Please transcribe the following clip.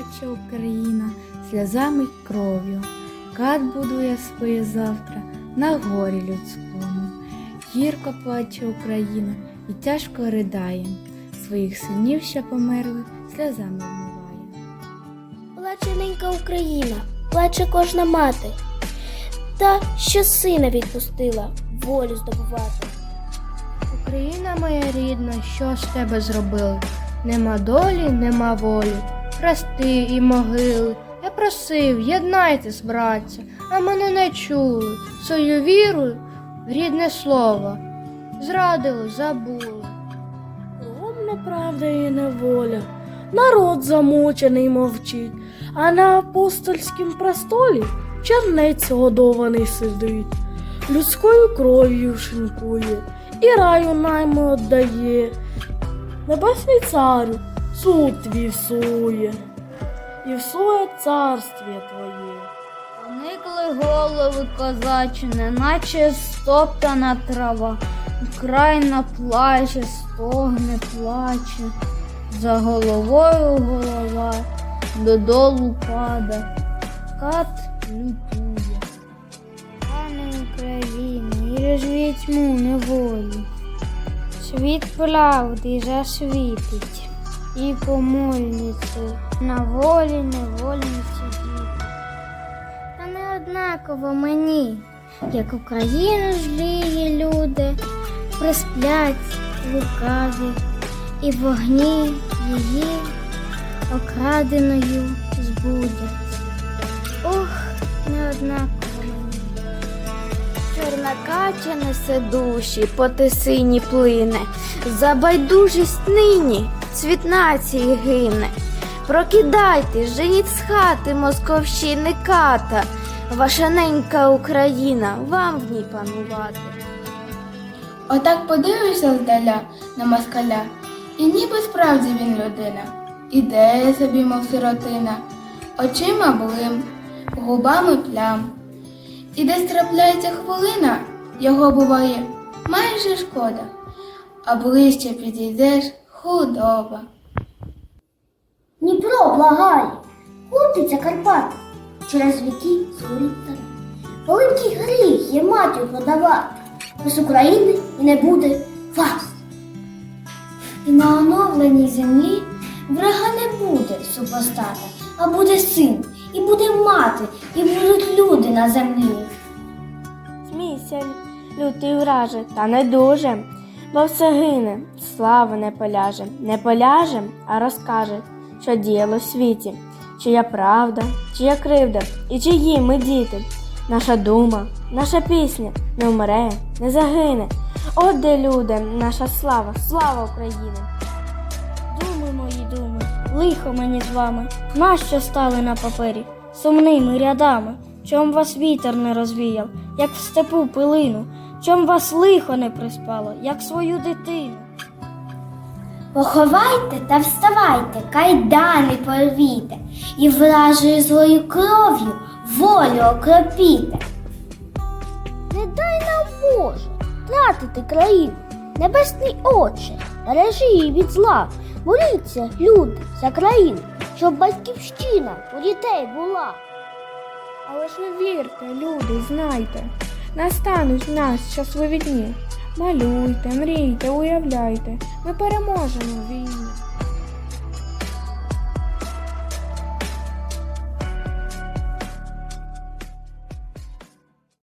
плаче Україна сльозами й кров'ю. Кат будує своє завтра на горі людському. Гірко плаче Україна і тяжко ридає. Своїх синів, що померли, сльозами вмиває. Плаче ненька Україна, плаче кожна мати, та що сина відпустила волю здобувати. Україна моя рідна, що з тебе зробили? Нема долі, нема волі, хрести і могили. Я просив, єднайтесь, братця, а мене не чули. Свою віру, рідне слово. Зрадили, забули. Кругом неправда і неволя, народ замучений мовчить, а на апостольськім престолі чернець годований сидить, людською кров'ю шинкує і раю найми отдає. Небесний царю, суд твій всує, і всує царствіє твоє. Поникли голови козачини, наче стоптана трава. Україна плаче, стогне, плаче. За головою голова додолу пада. Кат лютує. Пане Україні, і розвій тьму неволі. Світ правди засвітить і помольниці на волі невольниці діти. Та не однаково мені, як Україну злії люди, присплять лукаві, і вогні її окраденою збудять. Ох, не однаково мені. Чорна кача несе душі, по тисині плине, за байдужість нині світ нації гине. Прокидайтесь, женіть з хати московщини ката, ваша ненька Україна, вам в ній панувати. Отак подивишся здаля на москаля, і ніби справді він людина. Іде собі, мов сиротина, очима блим, губами плям. І десь трапляється хвилина, його буває майже шкода, а ближче підійдеш худоба. Дніпро благає, крутиться Карпат, через віки згорить тара. Великий гріх є матір подавати, без України і не буде вас. І на оновленій землі врага не буде супостата, а буде син, і буде мати, і будуть люди на землі. Смійся, лютий враже, та не дуже, бо все гине, слава не поляже, не поляже, а розкаже, що діяло в світі, чия правда, чия кривда, і чиї ми діти. Наша дума, наша пісня не вмре, не загине. От де люди, наша слава, слава України. Думи мої думи, лихо мені з вами, нащо стали на папері, сумними рядами, чом вас вітер не розвіяв, як в степу пилину, чом вас лихо не приспало, як свою дитину. Поховайте та вставайте, кайдани порвіте, і вражою злою кров'ю волю окропіте. Не дай нам Боже тратити країну, небесний Отче, бережи її від зла, моліться, люди, за країну, щоб батьківщина у дітей була. Але ж ви вірте, люди, знайте, настануть в нас щасливі дні. Малюйте, мрійте, уявляйте, ми переможемо в війні.